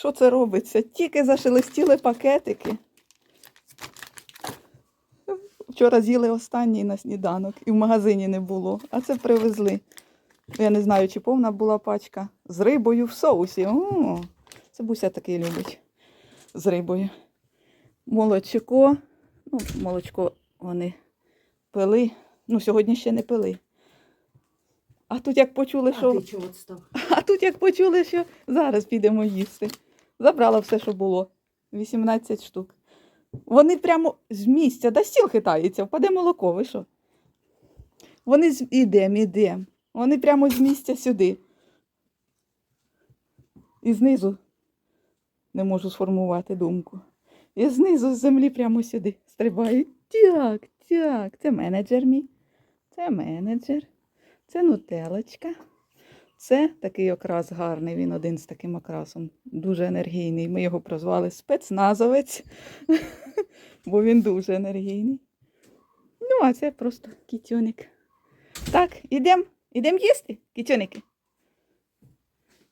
Що це робиться? Тільки зашелестіли пакетики. Вчора з'їли останній на сніданок і в магазині не було, а це привезли. Я не знаю, чи повна була пачка з рибою в соусі. О, це Буся такий любить з рибою. Молочко. Ну, молочко вони пили. Ну, сьогодні ще не пили. А тут як почули, що. А ти чого? А тут як почули, що зараз підемо їсти. Забрала все, що було. 18 штук. Вони прямо з місця, да стіл хитається, впаде молоко, ви що? Вони з ідем, ідем. Вони прямо з місця сюди. І знизу не можу сформувати думку. І знизу з землі прямо сюди стрибають. Так, так, це менеджер мій. Це менеджер. Це нутелочка. Це такий окрас гарний, він один з таким окрасом, дуже енергійний. Ми його прозвали спецназовець, бо він дуже енергійний. Ну, а це просто кітюник. Так, ідемо ідем їсти, кітюники.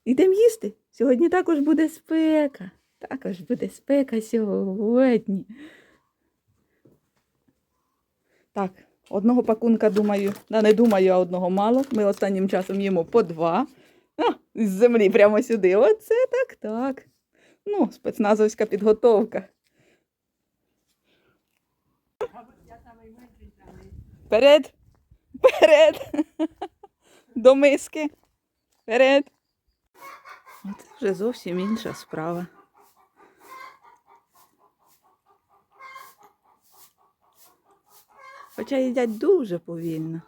Ідемо їсти. Сьогодні також буде спека. Також буде спека сьогодні. Так, одного пакунка думаю, да не думаю, а одного мало. Ми останнім часом їмо по два. А, з землі прямо сюди. Оце так, так. Ну, спецназовська підготовка. Вперед! Вперед! До миски. Вперед! Оце вже зовсім інша справа. Хоча їдять дуже повільно.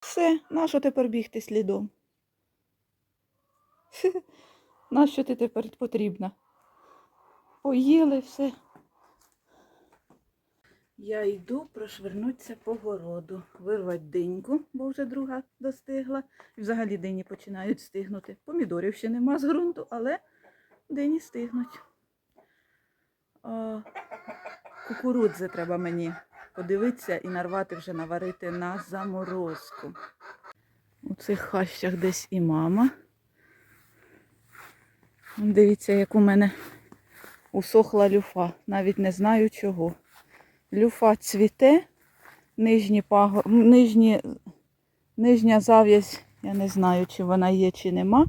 Все, нащо тепер бігти слідом? Нащо ти тепер потрібна? Поїли все. Я йду прошвернутися по городу, вирвати диньку, бо вже друга достигла. І взагалі дині починають стигнути. Помідорів ще нема з ґрунту, але дині стигнуть. Кукурудзи треба мені подивитися і нарвати вже наварити на заморозку. У цих хащах десь і мама. Дивіться, як у мене усохла люфа. Навіть не знаю чого. Люфа цвіте, нижні паго... нижні... нижня зав'язь, я не знаю, чи вона є, чи нема.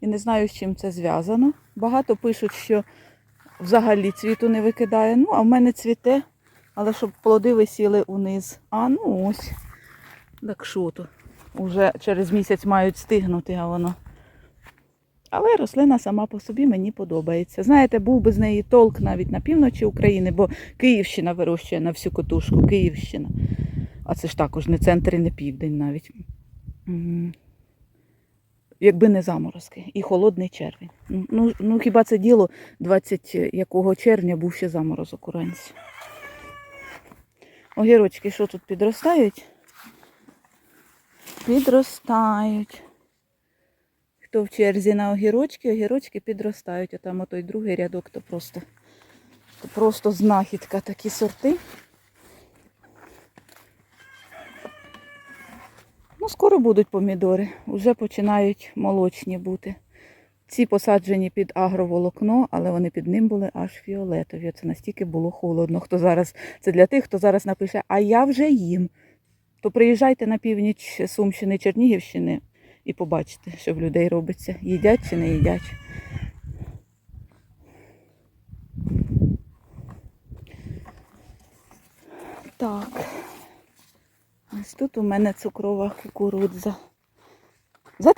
І не знаю, з чим це зв'язано. Багато пишуть, що взагалі цвіту не викидає. Ну, а в мене цвіте, але щоб плоди висіли униз. А ну ось. Так що то? Уже через місяць мають стигнути, а воно. Але рослина сама по собі мені подобається. Знаєте, був би з неї толк навіть на півночі України, бо Київщина вирощує на всю котушку. Київщина. А це ж також не центр і не південь навіть. Якби не заморозки і холодний червень. Ну, ну, ну хіба це діло 20 якого червня був ще заморозок уранці. Огірочки що тут підростають? Підростають. Хто в черзі на огірочки, огірочки підростають. А там отой другий рядок, то просто, то просто знахідка такі сорти. Ну, скоро будуть помідори. Уже починають молочні бути. Ці посаджені під агроволокно, але вони під ним були аж фіолетові. Це настільки було холодно. Хто зараз, це для тих, хто зараз напише, а я вже їм. То приїжджайте на північ Сумщини, Чернігівщини і побачите, що в людей робиться. Їдять чи не їдять. Так. Ось тут у мене цукрова кукурудза.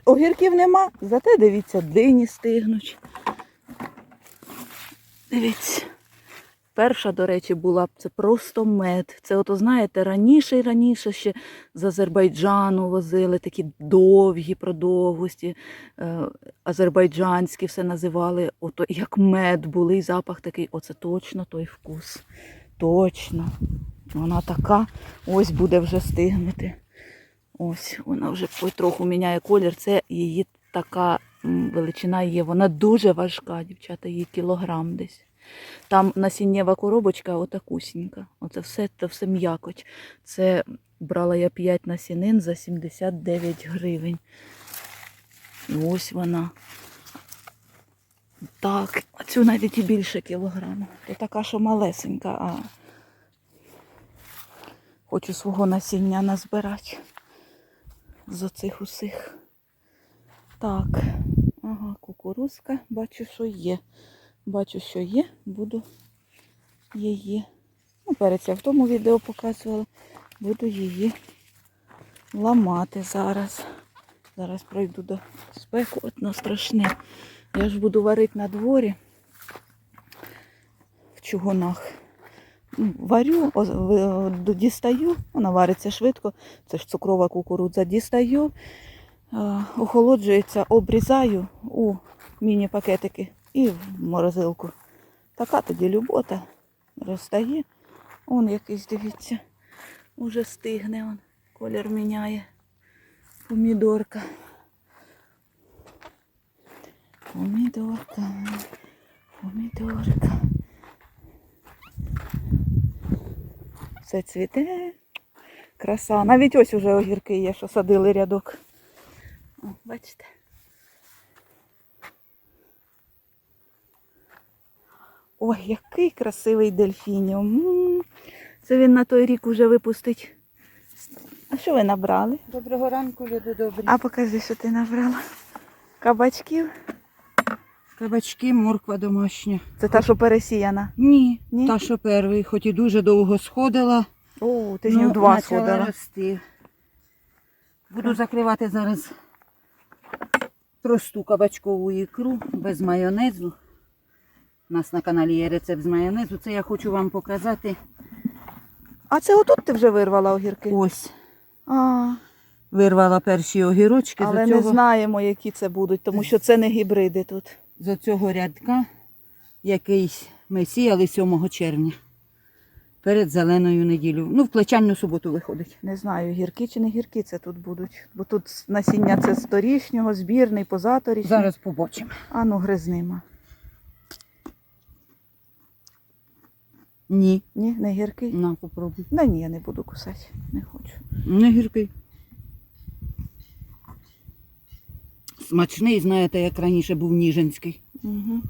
Огірків нема, зате дивіться, дині стигнуть. Дивіться. Перша, до речі, була це просто мед. Це, ото, знаєте, раніше і раніше ще з Азербайджану возили такі довгі продовгості, е, азербайджанські все називали. Ото як мед були, і запах такий, оце точно той вкус. Точно. Вона така, ось буде вже стигнути. Ось, вона вже потроху міняє колір. Це її така величина є. Вона дуже важка, дівчата, її кілограм десь. Там насіннєва коробочка отакусінька. Оце все, це все м'якоть. Це брала я 5 насінин за 79 гривень. І ось вона. Так, а цю навіть і більше кілограма. То така, що малесенька, а хочу свого насіння назбирати з оцих усіх. Так, ага, кукурузка, бачу, що є. Бачу, що є, буду її. Ну, перець я в тому відео показувала. Буду її ламати зараз. Зараз пройду до спеку, одно страшне. Я ж буду варити на дворі в чугунах. Варю, дістаю, вона вариться швидко, це ж цукрова кукурудза. Дістаю, е, охолоджується, обрізаю у міні-пакетики і в морозилку. Така тоді любота розтає. Он якийсь, дивіться, уже стигне, он, колір міняє. Помідорка. Помідорка. Помідорка. Все цвіте. Краса. Навіть ось уже огірки є, що садили рядок. О, бачите? Ой, який красивий дельфініум. Це він на той рік уже випустить. А що ви набрали? Доброго ранку, люди добрі. А покажи, що ти набрала. Кабачків. Кабачки, морква домашня. Це та, що пересіяна. Ні, Ні? та що перший, хоч і дуже довго сходила. О, тижнів ну, два сходила. рости. Буду закривати зараз просту кабачкову ікру без майонезу. У нас на каналі є рецепт з майонезу. Це я хочу вам показати. А це отут ти вже вирвала огірки? Ось. А, Вирвала перші огірочки але з, не знаємо, які це будуть, тому що це не гібриди тут. З цього рядка, якийсь ми сіяли 7 червня. Перед зеленою неділю. Ну, в плечальну суботу виходить. Не знаю, гіркі чи не гіркі це тут будуть. Бо тут насіння це з торішнього, збірний, позаторічний. Зараз побачимо. А ну гризнима. Ні. Ні, не гіркий. На, попробуй. Да ні, я не буду кусати. Не хочу. Не гіркий. Смачний, знаєте, як раніше був Ніжинський. Угу.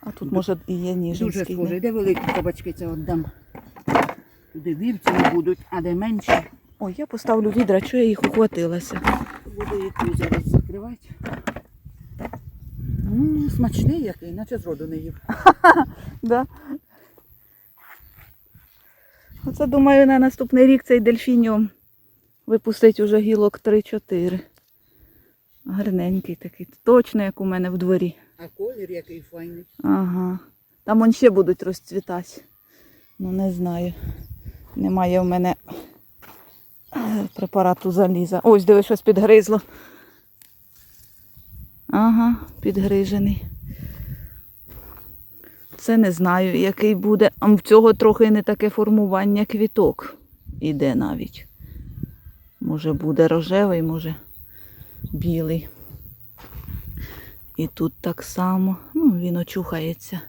А тут, може, і є Дуже схожий. Де великі кабачки це віддам. Туди вівці не будуть, а де менші. Ой, я поставлю відра, що я їх ухватилася. Буду їх зараз закривати. Ну, смачний який, наче зроду не їв. Да? Оце, думаю, на наступний рік цей дельфініум випустить уже гілок 3-4. Гарненький такий. Точно, як у мене в дворі. А колір який файний. Ага. Там он ще будуть розцвітати. Ну, не знаю. Немає в мене препарату заліза. Ось, диви, щось підгризло. Ага, підгрижений. Це не знаю, який буде. А в цього трохи не таке формування квіток іде навіть. Може буде рожевий, може білий. І тут так само. Ну, він очухається.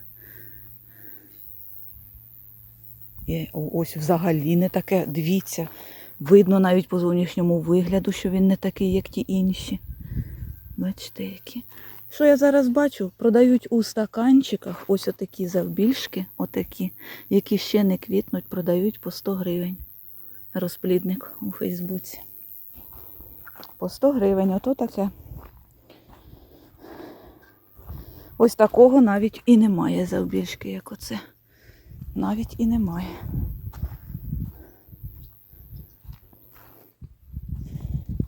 І ось взагалі не таке, дивіться, видно навіть по зовнішньому вигляду, що він не такий, як ті інші. Бачите, які. Що я зараз бачу? Продають у стаканчиках ось отакі завбільшки, отакі, які ще не квітнуть, продають по 100 гривень. Розплідник у Фейсбуці. По 100 гривень, ото таке. Ось такого навіть і немає завбільшки, як оце. Навіть і немає.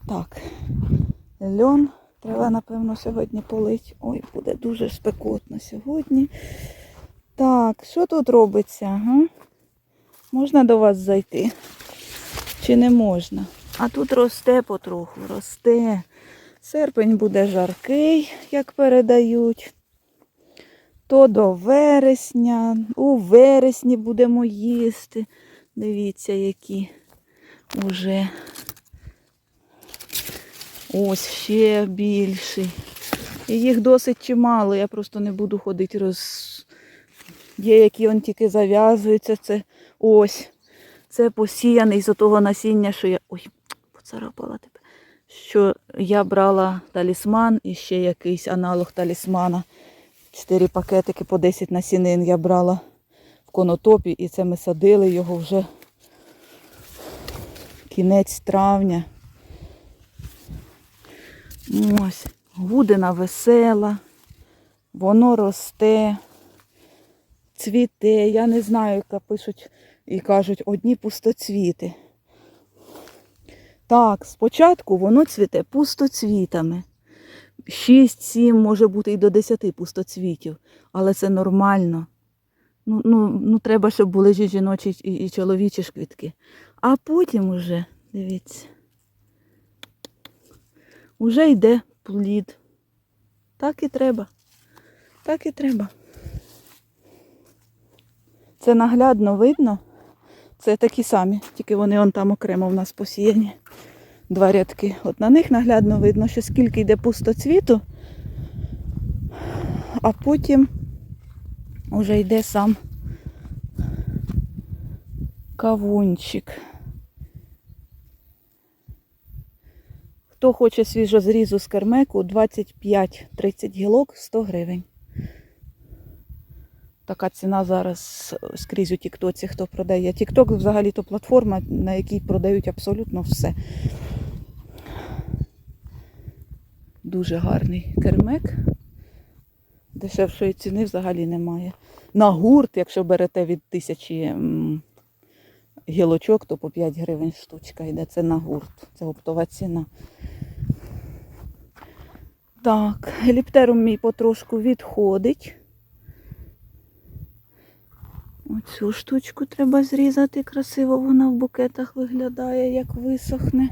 Так, льон треба, напевно, сьогодні полить. Ой, буде дуже спекотно сьогодні. Так, що тут робиться? Га? Можна до вас зайти? Чи не можна? А тут росте потроху, росте. Серпень буде жаркий, як передають. То до вересня. У вересні будемо їсти. Дивіться, які уже. Ось ще більший. І їх досить чимало. Я просто не буду ходити роз. Є, які он тільки зав'язуються. Це ось. Це посіяний з того насіння, що я. Ой, поцарапала тебе. Що я брала талісман і ще якийсь аналог талісмана. Чотири пакетики по 10 насінин я брала в конотопі, і це ми садили його вже кінець травня. Ось, гудина весела, воно росте, цвіте. Я не знаю, яка пишуть і кажуть, одні пустоцвіти. Так, спочатку воно цвіте пустоцвітами. 6-7, може бути і до 10 пустоцвітів, але це нормально. Ну, ну, ну треба, щоб були жіночі і, і чоловічі ж квітки. А потім уже, дивіться, уже йде плід. Так і треба. Так і треба. Це наглядно видно. Це такі самі, тільки вони он там окремо в нас посіяні. Два рядки. От на них наглядно видно, що скільки йде пустоцвіту, а потім вже йде сам кавунчик. Хто хоче свіжозрізу з кермеку, 25-30 гілок 100 гривень. Така ціна зараз скрізь у Тіктоці, хто продає. Тікток взагалі то платформа, на якій продають абсолютно все. Дуже гарний кермек. Дешевшої ціни взагалі немає. На гурт, якщо берете від тисячі гілочок, то по 5 гривень штучка йде. Це на гурт. Це оптова ціна. Так, еліптерум мій потрошку відходить. Оцю штучку треба зрізати. Красиво вона в букетах виглядає, як висохне.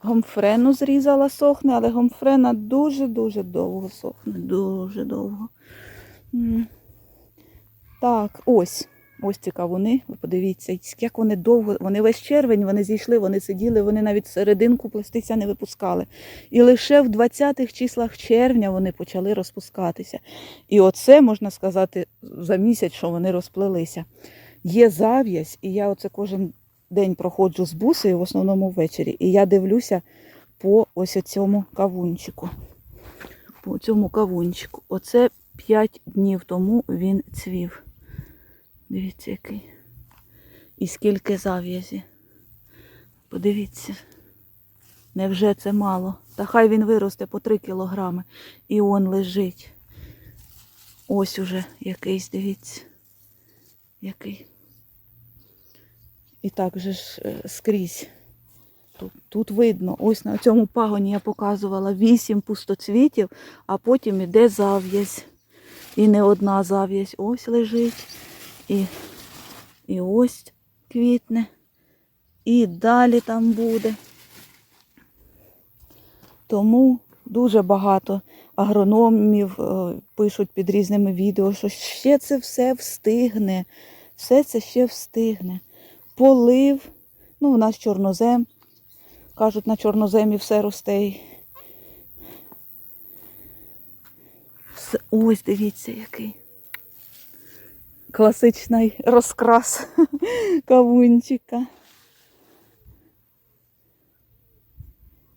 Гомфрену зрізала, сохне, але гомфрена дуже-дуже довго сохне. Дуже довго. Так, ось. Ось ці кавуни. Ви подивіться, як вони довго, вони весь червень, вони зійшли, вони сиділи, вони навіть серединку плестиця не випускали. І лише в 20-х числах червня вони почали розпускатися. І оце, можна сказати, за місяць, що вони розплелися. Є зав'язь, і я оце кожен день проходжу з бусею, в основному ввечері, і я дивлюся по ось цьому кавунчику. По цьому кавунчику. Оце 5 днів тому він цвів. Дивіться, який. І скільки зав'язі. Подивіться. Невже це мало? Та хай він виросте по 3 кілограми. І он лежить. Ось уже якийсь, дивіться. Який. І так же ж е, скрізь. Тут, тут видно, ось на цьому пагоні я показувала вісім пустоцвітів, а потім іде зав'язь. І не одна зав'язь. Ось лежить. І, і ось квітне. І далі там буде. Тому дуже багато агрономів е, пишуть під різними відео, що ще це все встигне. Все це ще встигне. Полив, ну, у нас чорнозем. Кажуть, на чорноземі все росте. Ось дивіться, який. Класичний розкрас кавунчика.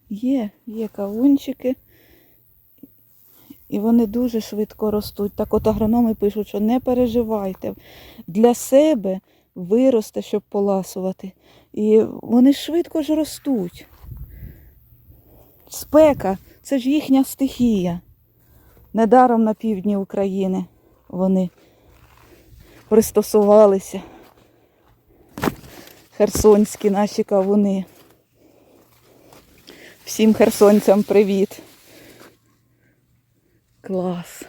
Є, є кавунчики. І вони дуже швидко ростуть. Так от агрономи пишуть, що не переживайте. Для себе виросте, щоб поласувати. І вони швидко ж ростуть. Спека це ж їхня стихія. Недаром на півдні України вони пристосувалися. Херсонські наші кавуни. Всім херсонцям привіт. Клас.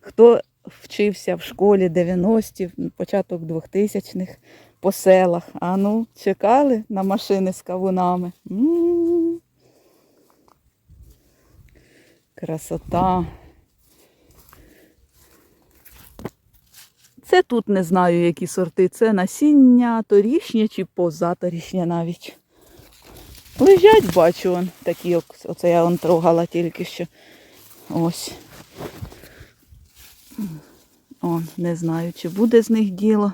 Хто вчився в школі 90-ті, початок 2000-х по селах. А ну, чекали на машини з кавунами. М. Красота. Це тут не знаю, які сорти. Це насіння, торішнє чи позаторішнє навіть. Лежать, бачу, он, такі, оце я он трогала тільки що. Ось. Он, не знаю, чи буде з них діло.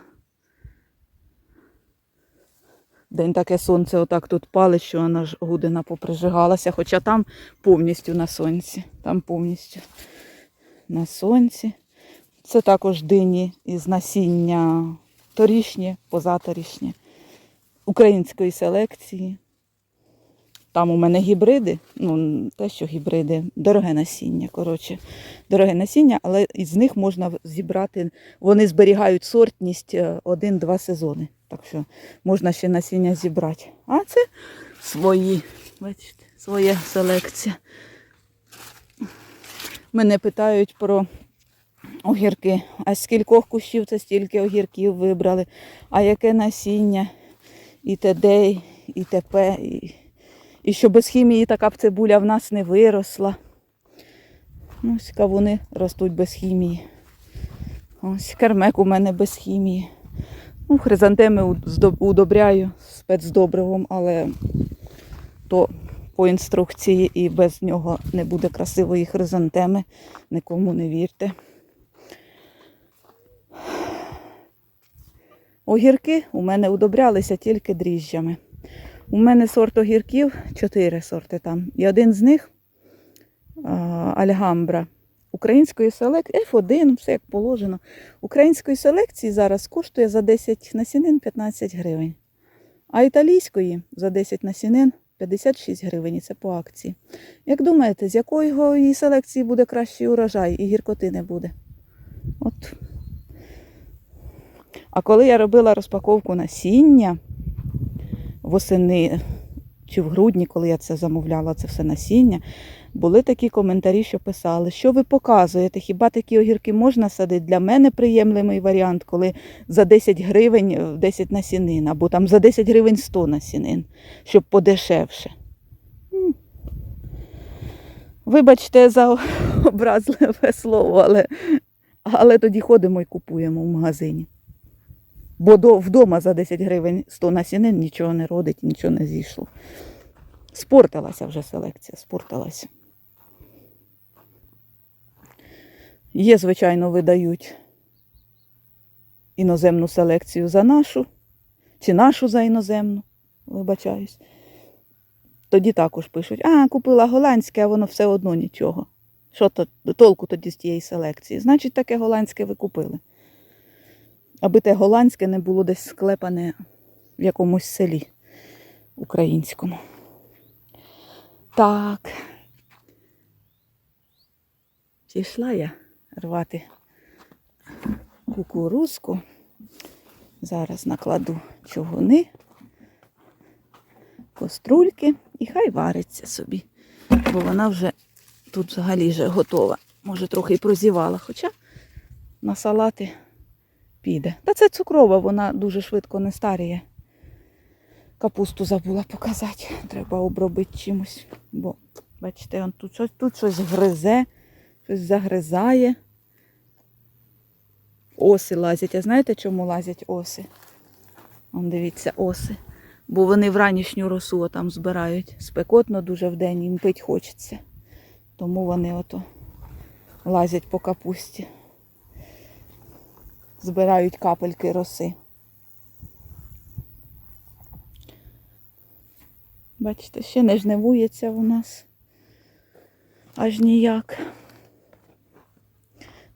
День таке сонце отак тут палить, що вона ж гудина поприжигалася, хоча там повністю на сонці. Там повністю на сонці. Це також дині із насіння торішнє, позаторішнє, української селекції. Там у мене гібриди, ну те, що гібриди, дороге насіння. Коротше, дороге насіння, але із них можна зібрати, вони зберігають сортність е, один-два сезони. Так що можна ще насіння зібрати. А це свої, бачите, своя селекція. Мене питають про огірки. А з кількох кущів це стільки огірків вибрали, а яке насіння, і т.д., і т.п., і, і що без хімії така б цибуля в нас не виросла. Ось кавуни ростуть без хімії. Ось кермек у мене без хімії. Ну, хризантеми удобряю спецдобривом, але то по інструкції і без нього не буде красивої хризантеми. Нікому не вірте. Огірки у мене удобрялися тільки дріжджами. У мене сорт огірків, чотири сорти там. І один з них Альгамбра. Української селекції F1, все як положено. Української селекції зараз коштує за 10 насінин 15 гривень. А італійської за 10 насінин 56 гривень. Це по акції. Як думаєте, з якої селекції буде кращий урожай і гіркоти не буде? От. А коли я робила розпаковку насіння восени чи в грудні, коли я це замовляла, це все насіння, були такі коментарі, що писали, що ви показуєте, хіба такі огірки можна садити? Для мене приємлемий варіант, коли за 10 гривень е, 10 насінин, або там за 10 гривень 100 насінин, щоб подешевше. Вибачте за образливе слово, але, але тоді ходимо і купуємо в магазині. Бо до, вдома за 10 гривень 100 насінин нічого не родить, нічого не зійшло. Спортилася вже селекція, спортилася. Є, звичайно, видають іноземну селекцію за нашу, чи нашу за іноземну, вибачаюсь. Тоді також пишуть, а, купила голландське, а воно все одно нічого. Що то толку тоді з тієї селекції? Значить, таке голландське ви купили. Аби те голландське не було десь склепане в якомусь селі українському. Так. Пішла я рвати кукурузку. Зараз накладу чугуни, кострульки і хай вариться собі. Бо вона вже тут взагалі вже готова. Може, трохи і прозівала, хоча на салати піде. Та це цукрова, вона дуже швидко не старіє. Капусту забула показати. Треба обробити чимось. Бо, бачите, он тут щось, тут щось гризе, щось загризає. Оси лазять. А знаєте, чому лазять оси? Вон дивіться, оси. Бо вони в ранішню росу там збирають. Спекотно дуже вдень, їм пить хочеться. Тому вони ото лазять по капусті. Збирають капельки роси. Бачите, ще не жнивується у нас. Аж ніяк.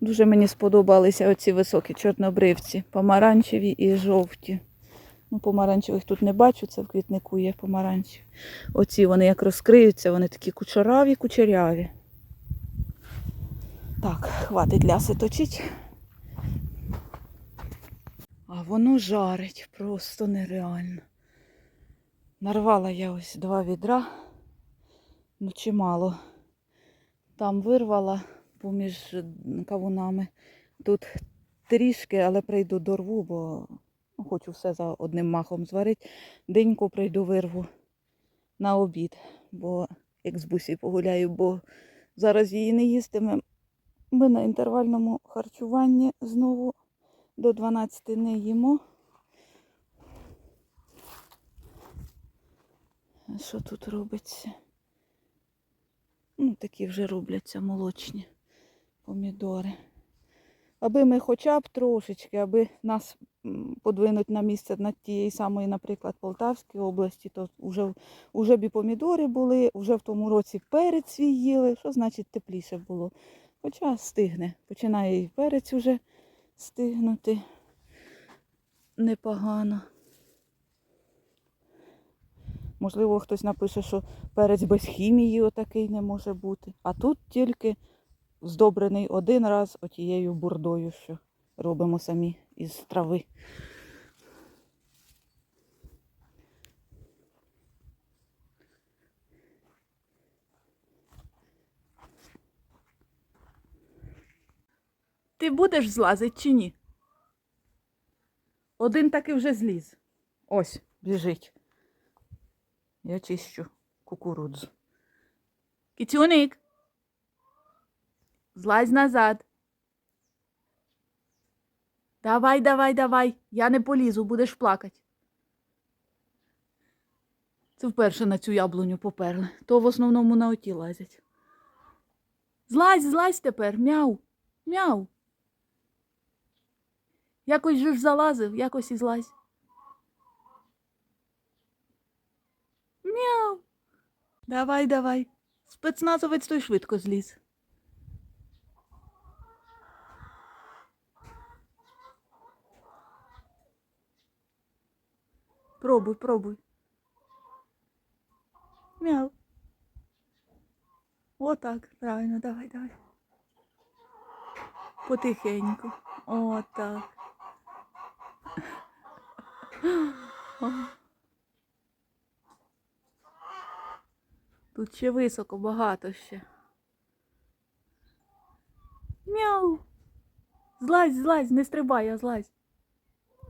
Дуже мені сподобалися оці високі чорнобривці, помаранчеві і жовті. Ну, помаранчевих тут не бачу, це в квітнику є помаранчеві. Оці вони як розкриються, вони такі кучераві, кучеряві. Так, хватить ляси точить. А воно жарить просто нереально. Нарвала я ось два відра, ну чимало. Там вирвала поміж кавунами. Тут трішки, але прийду до рву, бо ну, хочу все за одним махом зварити. Деньку прийду вирву на обід, бо як з бусі погуляю, бо зараз її не їстиме. Ми на інтервальному харчуванні знову до 12 не їмо. Що тут робиться? Ну, такі вже робляться молочні помідори. Аби ми хоча б трошечки, аби нас подвинуть на місце над тієї самої, наприклад, Полтавської області, то вже, вже б і помідори були, вже в тому році перець свій їли. Що значить тепліше було? Хоча стигне. Починає і перець уже стигнути непогано. Можливо, хтось напише, що перець без хімії отакий не може бути. А тут тільки здобрений один раз отією бурдою, що робимо самі із трави. Ти будеш злазити чи ні? Один таки вже зліз. Ось, біжить. Я чищу кукурудзу. Кітюник. Злазь назад. Давай, давай, давай. Я не полізу, будеш плакати. Це вперше на цю яблуню поперли. То в основному на оті лазять. Злазь, злазь тепер, мяу, мяу. Якось же ж залазив, якось і злазь. Мяу. Давай, давай. Спецназовець той швидко зліз. Пробуй, пробуй. Мяу. Отак, правильно, давай, давай. Потихеньку. Отак. Тут ще високо, багато ще. Мяу. Злазь, злазь, не стрибай, а злазь.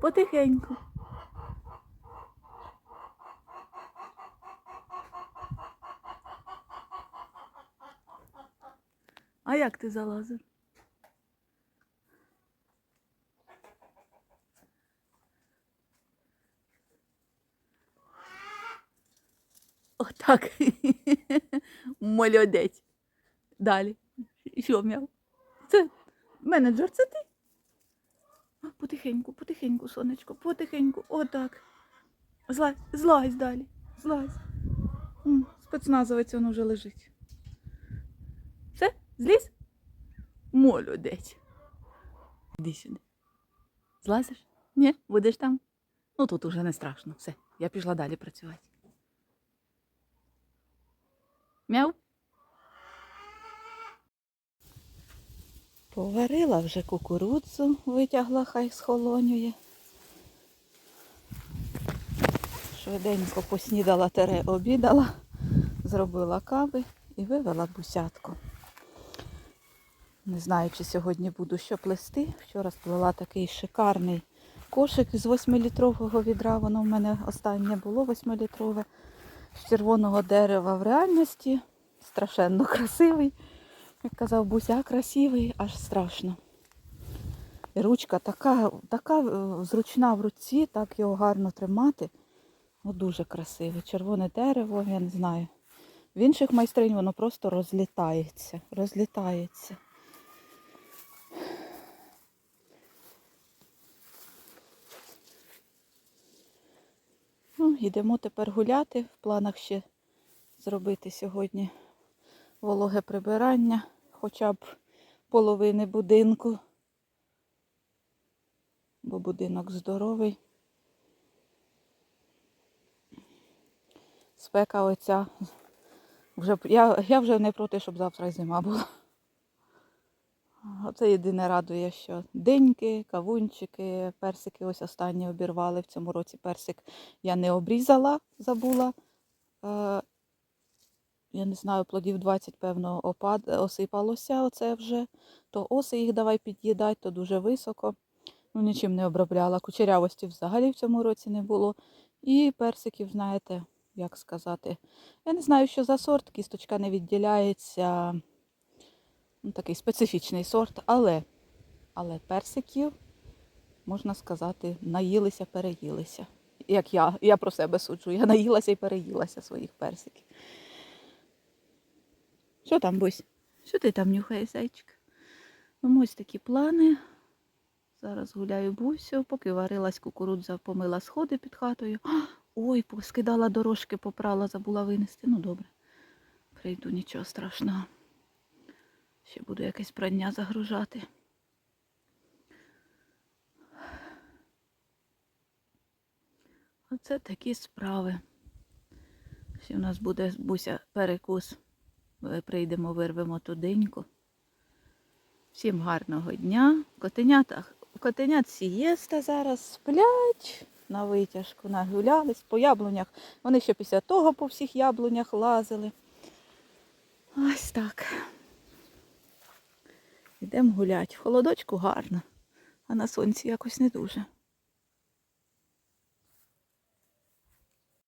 Потихеньку. А як ти залазив? Отак. Молодець. Далі. Що м'яв? Це менеджер, це ти? Потихеньку, потихеньку, сонечко, потихеньку. Отак. Злазь, злазь далі. Злазь. М, Спецназовець воно вже лежить. Все? Зліз? Молодець. Іди сюди. Злазиш? Ні, будеш там? Ну тут уже не страшно. Все, я пішла далі працювати. Мяу. Поварила вже кукурудзу, витягла, хай схолонює. Швиденько поснідала тере, обідала, зробила кави і вивела бусятку. Не знаю, чи сьогодні буду що плести. Вчора сплела такий шикарний кошик з 8-літрового відра. Воно в мене останнє було 8-літрове з червоного дерева в реальності. Страшенно красивий. Як казав Буся, красивий, аж страшно. І ручка така, така е, зручна в руці, так його гарно тримати. Ну, дуже красивий. Червоне дерево, я не знаю. В інших майстринь воно просто розлітається. Розлітається. Йдемо тепер гуляти. В планах ще зробити сьогодні вологе прибирання, хоча б половини будинку. Бо будинок здоровий. Спека оця. Вже, я, я вже не проти, щоб завтра зима була. Оце єдине радує, що диньки, кавунчики, персики ось останні обірвали. В цьому році персик я не обрізала, забула. Е, я не знаю, плодів 20, певно, опад, осипалося оце вже. То оси їх давай під'їдать, то дуже високо. Ну, нічим не обробляла. Кучерявості взагалі в цьому році не було. І персиків, знаєте, як сказати. Я не знаю, що за сорт, кісточка не відділяється. Ну, такий специфічний сорт, але, але персиків, можна сказати, наїлися, переїлися. Як я, я про себе суджу, я наїлася і переїлася своїх персиків. Що там, Бусь? Що ти там нюхаєш, зайчик? Ну, ось такі плани. Зараз гуляю бусю, поки варилась кукурудза, помила сходи під хатою. Ой, поскидала дорожки, попрала, забула винести. Ну добре. Прийду, нічого страшного. Ще буду якесь прання загружати. Оце такі справи. Ще у нас буде буся перекус. Е, Прийдемо, вирвемо ту деньку. Всім гарного дня. Котенята, котенят сієста зараз сплять на витяжку, нагулялись по яблунях. Вони ще після того по всіх яблунях лазили. Ось так. Йдемо гуляти. Холодочку гарно, а на сонці якось не дуже.